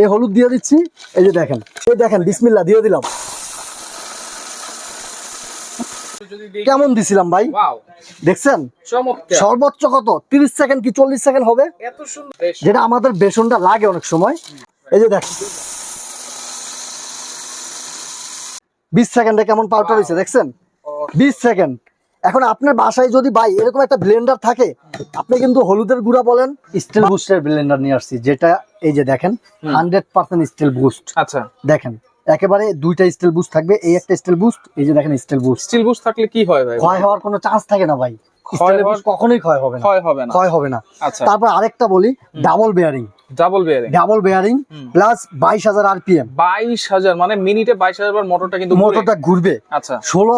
এই হলুদ দিয়ে দিচ্ছি এই যে দেখেন এই দেখেন বিসমিল্লা দিয়ে দিলাম। কেমন দিছিলাম ভাই? দেখছেন? সর্বোচ্চ কত? তিরিশ সেকেন্ড কি চল্লিশ সেকেন্ড হবে? এত সুন্দর। বেশ, যেটা আমাদের বেসনটা লাগে অনেক সময়। এই যে দেখেন। বিশ সেকেন্ডে কেমন পাউডার হয়েছে দেখছেন? বিশ সেকেন্ড। এখন আপনার বাসায় যদি ভাই এরকম একটা ব্লেন্ডার থাকে আপনি কিন্তু হলুদের গুঁড়া বলেন স্টিল বুস্টের ব্লেন্ডার নিয়ে আসছি যেটা এই যে দেখেন হান্ড্রেড পার্সেন্ট স্টিল বুস্ট আচ্ছা। দেখেন একেবারে দুইটা স্টিল বুস্ট থাকবে এই একটা স্টিল বুস্ট এই যে দেখেন স্টিল বুস্ট স্টিল বুশ থাকলে কি হয় ভাই? ক্ষয় হওয়ার কোনো চান্স থাকে না ভাই। বুস্ট কখনোই ক্ষয় হবে না। ক্ষয় হবে না। ক্ষয় হবে না। আচ্ছা। তারপর আরেকটা বলি double bearing double bearing double bearing plus বাইশ হাজার আরপিএম বাইশ হাজার মানে মিনিটে বাইশ হাজার বার মোটরটা কিন্তু মোটরটা ঘুরবে। আচ্ছা। ষোলো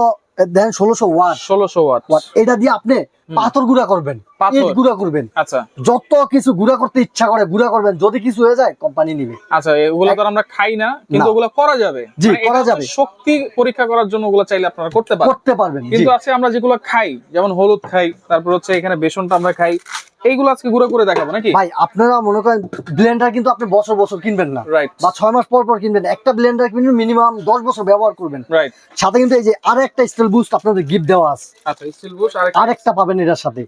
দেন ষোলোশো ওয়াট। ষোলোশো ওয়াট। এটা দিয়ে আপনি পাথর গুঁড়া করবেন। ইট গুঁড়া করবেন। আচ্ছা। যত কিছু গুঁড়া করতে ইচ্ছা করে গুঁড়া করবেন যদি কিছু হয়ে যায় কোম্পানি নিবে। আচ্ছা এগুলো তো আমরা খাই না কিন্তু ওগুলো করা যাবে। জি, মানে করা যাবে। শক্তি পরীক্ষা করার জন্য ওগুলো চাইলে আপনারা করতে পারবেন করতে পারবেন কিন্তু আছে আমরা যেগুলো খাই যেমন হলুদ খাই তারপর হচ্ছে এখানে বেসনটা আমরা খাই। এইগুলো আজকে গুঁড়ো করে দেখাবো নাকি? ভাই আপনারা মনে করেন ব্লেন্ডার কিন্তু আপনি বছর বছর কিনবেন না। রাইট বা ছয় মাস পর পর কিনবেন। একটা ব্লেন্ডার কিনবেন মিনিমাম দশ বছর ব্যবহার করবেন। রাইট সাথে কিন্তু এই যে আর একটা স্টিল বুস্ট আপনাদের গিফট দেওয়া আছে। আচ্ছা আর একটা পাবেন এটার সাথে।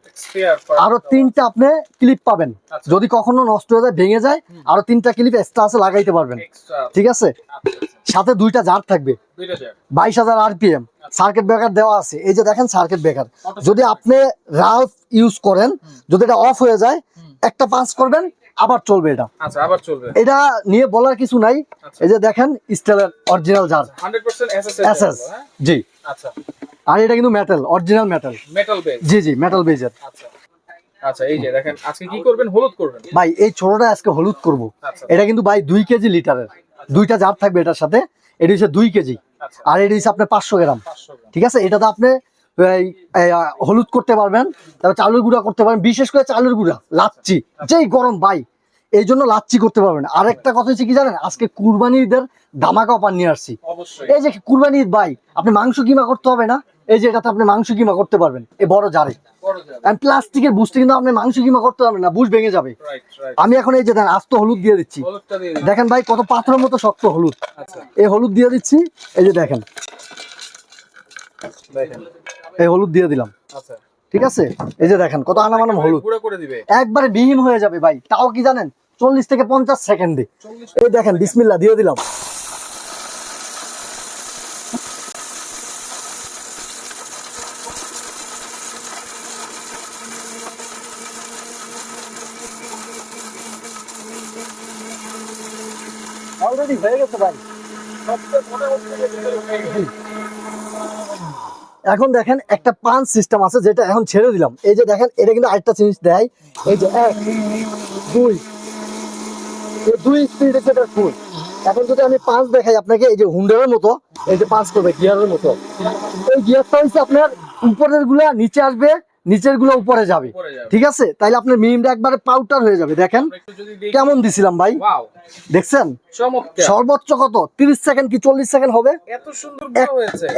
আরও তিনটা আপনি ক্লিপ পাবেন। আচ্ছা। যদি কখনো নষ্ট হয়ে যায় ভেঙে যায় আরও তিনটা ক্লিপ এক্সট্রা আছে লাগাইতে পারবেন। ঠিক আছে? সাথে দুইটা জার থাকবে। বাইশ হাজার আরপিএম সার্কিট ব্রেকার দেওয়া আছে। এই যে দেখেন সার্কিট ব্রেকার যদি আপনি রাফ ইউজ করেন যদি এটা অফ হয়ে যায় একটা পাঁচ করবেন আবার চলবে এটা। আচ্ছা আবার চলবে। এটা নিয়ে বলার কিছু নাই। আচ্ছা। এই যে দেখেন স্টিলের অরিজিনাল জার 100% এসএস এসএস জি। আচ্ছা। আর এটা কিন্তু metal original metal metal base জি জি মেটাল বেজের আচ্ছা। আচ্ছা এই যে দেখেন আজকে কি করবেন? হলুদ করবেন। ভাই এই ছোটটা আজকে হলুদ করব। আচ্ছা। এটা কিন্তু ভাই দুই কেজি লিটারের। দুইটা জার থাকবে এটার সাথে। এটা হচ্ছে দুই কেজি। আচ্ছা আর এটা হচ্ছে আপনার পাঁচশো গ্রাম। ঠিক আছে? এটাতে আপনি হলুদ করতে পারবেন তারপর চালের গুঁড়া করতে পারবেন বিশেষ করে চালুর গুঁড়া লাচ্ছি যেই গরম বাই এই জন্য লাচ্ছি করতে পারবেন। আরেকটা কথা হচ্ছে কি জানেন? আজকে কুরবানি ঈদের ধামাকা অফার নিয়ে আসছি। এই যে কুরবানি ঈদ ভাই আপনি মাংস কিমা করতে হবে না? এই যে এটাতে আপনি মাংস কিমা করতে পারবেন এই বড় জারে। বড় প্লাস্টিকের বুঝতে কিন্তু আপনি মাংস কিমা করতে পারবেন না বুঝ ভেঙে যাবে। আমি এখন এই যে দেন আস্ত হলুদ দিয়ে দিচ্ছি। দেখেন ভাই কত পাথরের মতো শক্ত হলুদ। আচ্ছা। এই হলুদ দিয়ে দিচ্ছি এই যে দেখেন। এই হলুদ দিয়ে দিলাম। আচ্ছা। ঠিক আছে? এই যে দেখেন কত আনামানাম হলুদ। একবারে বিহীন হয়ে যাবে ভাই। তাও কি জানেন? চল্লিশ থেকে পঞ্চাশ সেকেন্ডে। 40 এই দেখেন বিসমিল্লা দিয়ে দিলাম। অলরেডি হয়ে গেছে ভাই। এখন দেখেন একটা পাঁচ সিস্টেম আছে যেটা এখন ছেড়ে দিলাম। এই যে দেখেন, এটা কিন্তু আরেকটা জিনিস দেয়। এই যে এক, দুই দুই স্পিডে সেটা ফুল এখন যদি আমি পাঁচ দেখাই আপনাকে, এই যে হুন্ডারের মতো, এই যে পাঁচ করবে গিয়ারের মতো। এই গিয়ারটা হচ্ছে আপনার উপরেরগুলা নিচে আসবে নিচেরগুলো উপরে যাবে। ঠিক আছে? তাইলে আপনার মিনিমটা একবারে পাউডার হয়ে যাবে। দেখেন কেমন দিছিলাম ভাই। দেখছেন? সর্বোচ্চ কত? তিরিশ সেকেন্ড কি চল্লিশ সেকেন্ড হবে?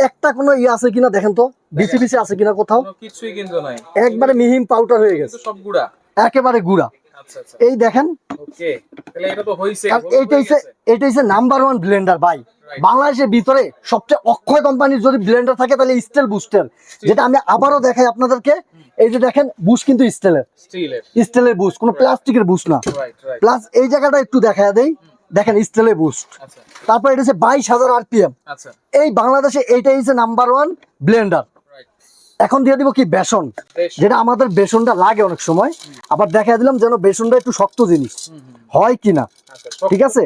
একটা কোনো ইয়ে আছে কিনা দেখেন তো? বিচি বিচি আছে কিনা কোথাও? কিছুই কিন্তু নাই। একবারে মিহিম পাউডার হয়ে গেছে। সব গুড়া। একেবারে গুড়া। এই দেখেন। এটা হচ্ছে নাম্বার ওয়ান ব্লেন্ডার ভাই। বাংলাদেশের ভিতরে সবচেয়ে অক্ষয় কোম্পানির যদি ব্লেন্ডার থাকে তাহলে স্টিল বুস্টার যেটা আমি আবারও দেখাই আপনাদেরকে এই যে দেখেন বুশ কিন্তু স্টিলের স্টিলের বুশ কোনো প্লাস্টিকের বুশ না। প্লাস এই জায়গাটা একটু দেখা দেই। দেখেন স্টিলের বুস্ট আচ্ছা। তারপর এটা হচ্ছে বাইশ হাজার আরপিএম আচ্ছা। এই বাংলাদেশে এইটাই হচ্ছে নাম্বার ওয়ান ব্লেন্ডার এখন দিয়ে দিব কি বেসন। যেটা আমাদের বেসনটা লাগে অনেক সময়। আবার দেখা দিলাম যেন বেসনটা একটু শক্ত জিনিস। হয় কি না? ঠিক আছে?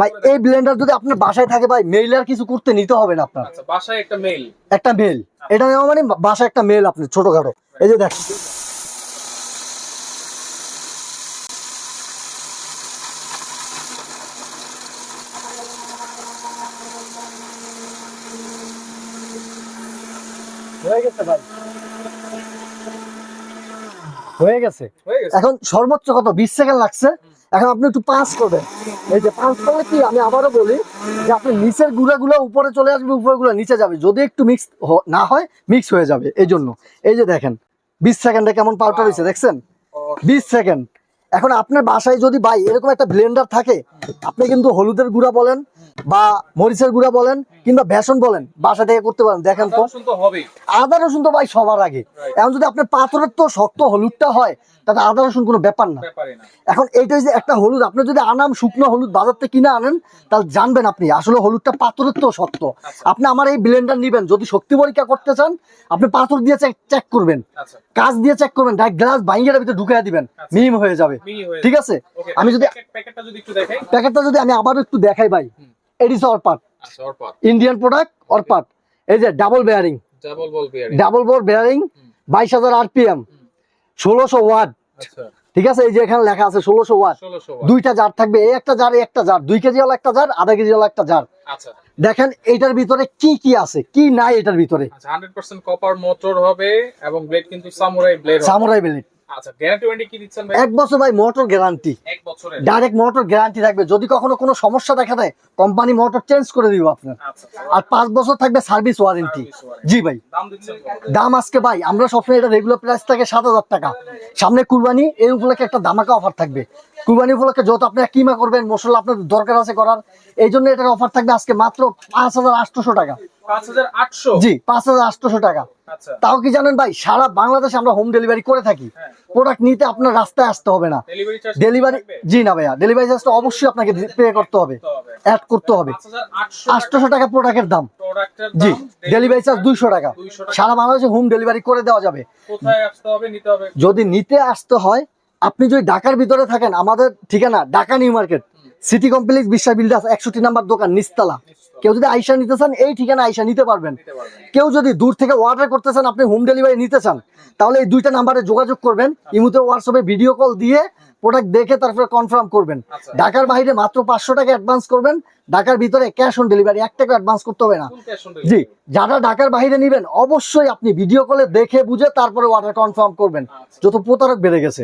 ভাই এই ব্লেন্ডার যদি আপনার বাসায় থাকে ভাই মেইল আর কিছু করতে নিতে হবে না আপনার। আচ্ছা বাসায় একটা মেল একটা মেল এটা নেওয়া মানে বাসায় একটা মেল আপনি ছোটখাটো। এই যে দেখ হয়ে গেছে ভাই। হয়ে গেছে। এখন সর্বোচ্চ কত? বিশ সেকেন্ড লাগছে। এখন আপনি একটু পাঁচ করবেন। এই যে পাঁচ করলে কি? আমি আবারও বলি যে আপনি নিচের গুঁড়াগুলো উপরে চলে আসবে উপরেগুলো নিচে যাবে। যদি একটু মিক্স না হয় মিক্স হয়ে যাবে। এই জন্য। এই যে দেখেন বিশ সেকেন্ডে কেমন পাউডার হয়েছে দেখছেন? বিশ সেকেন্ড। এখন আপনার বাসায় যদি ভাই এরকম একটা ব্লেন্ডার থাকে আপনি কিন্তু হলুদের গুঁড়া বলেন বা মরিচের গুঁড়া বলেন কিংবা বেসন বলেন বাসা থেকে করতে পারেন দেখেন তো। আদা রসুন তো ভাই সবার আগে। এখন যদি আপনার পাথরের তো শক্ত হলুদটা হয় তাহলে আদা রসুন কোনো ব্যাপার না। এখন এইটাই যে একটা হলুদ আপনি যদি আনাম শুকনো হলুদ বাজার থেকে কিনে আনেন তাহলে জানবেন আপনি আসলে হলুদটা পাথরের তো শক্ত। আপনি আমার এই ব্লেন্ডার নিবেন যদি শক্তি পরীক্ষা করতে চান আপনি পাথর দিয়ে চেক করবেন। আচ্ছা। কাজ দিয়ে চেক করবেন ডাইরেক্ট গ্লাস ভাঙিয়ে ভিতরে ঢুকে দিবেন মিম হয়ে যাবে। ঠিক আছে? আমি যদি প্যাকেটটা যদি একটু দেখাই। প্যাকেটটা যদি আমি আবারও একটু দেখাই ভাই। এডিস অরপাট ইন্ডিয়ান প্রোডাক্ট অরপাট এই যে double bearing double ball bearing বাইশ হাজার আরপিএম ষোলোশো ওয়াট। আচ্ছা। ঠিক আছে? এই যে এখানে লেখা আছে ষোলোশো ওয়াট। 1600 দুইটা জার থাকবে। এই একটা জার একটা জার। দুই কেজি হলো একটা জার আধা কেজি হলো একটা জার। আচ্ছা। দেখেন এইটার ভিতরে কি কি আছে? কি নাই এটার ভিতরে? আচ্ছা 100% কপার মোটর হবে এবং ব্লেড কিন্তু সামুরাই ব্লেড সামুরাই বেলিট আচ্ছা গ্যারান্টি কি দিচ্ছেন ভাই? এক বছর ভাই মোটর গ্যারান্টি এক বছরের। ডাইরেক্ট মোটর গ্যারান্টি থাকবে। যদি কখনো কোনো সমস্যা দেখা দেয় কোম্পানি মোটর চেঞ্জ করে দিব আপনার। আচ্ছা আর পাঁচ বছর থাকবে সার্ভিস ওয়ারেন্টি জি ভাই। দাম দাম আজকে ভাই আমরা সবসময় এটা রেগুলার প্রাইস থাকে সাত হাজার টাকা। সামনে কুরবানি এই উপলক্ষে একটা দামাকা অফার থাকবে। কুরবানি উপলক্ষে যত আপনারা কিমা করবেন মশলা আপনার দরকার আছে করার এই জন্য এটার অফার থাকবে আজকে মাত্র পাঁচ হাজার আটশোশো টাকা। জি পাঁচ হাজার আটশোশো টাকা। আচ্ছা। তাও কি জানেন ভাই সারা বাংলাদেশে আমরা হোম ডেলিভারি করে থাকি। হ্যাঁ। প্রোডাক্ট নিতে আপনার রাস্তায় আসতে হবে না। ডেলিভারি জি না ভাইয়া ডেলিভারি চার্জটা অবশ্যই আপনাকে পে করতে হবে। অ্যাড করতে হবে। 5800 আটশোশো টাকা প্রোডাক্টের দাম। জি ডেলিভারি চার্জ দুইশো টাকা। সারা বাংলাদেশে হোম ডেলিভারি করে দেওয়া যাবে। যদি নিতে আসতে হয় আপনি যদি ঢাকার ভিতরে থাকেন আমাদের ঠিকানা Dhaka New Market. City Complex Biswas Builders একষট্টি নাম্বার দোকান নিস্তালা কেউ যদি আইসা নিতে চান এই ঠিকানা আইসা নিতে পারবেন। কেউ যদি দূর থেকে অর্ডার করতে চান আপনি হোম ডেলিভারি নিতে চান তাহলে এই দুইটা নাম্বারে যোগাযোগ করবেন। ইমুতে হোয়াটসঅ্যাপে ভিডিও কল দিয়ে প্রোডাক্ট দেখে তারপরে কনফার্ম করবেন। আচ্ছা। ঢাকার বাইরে মাত্র পাঁচশো টাকা অ্যাডভান্স করবেন। ঢাকার ভিতরে ক্যাশ অন ডেলিভারি এক টাকা অ্যাডভান্স করতে হবে না। জি যারা ঢাকার বাইরে নেবেন অবশ্যই আপনি ভিডিও কলে দেখে বুঝে তারপরে অর্ডার কনফার্ম করবেন। আচ্ছা। যত প্রতারক বেড়ে গেছে।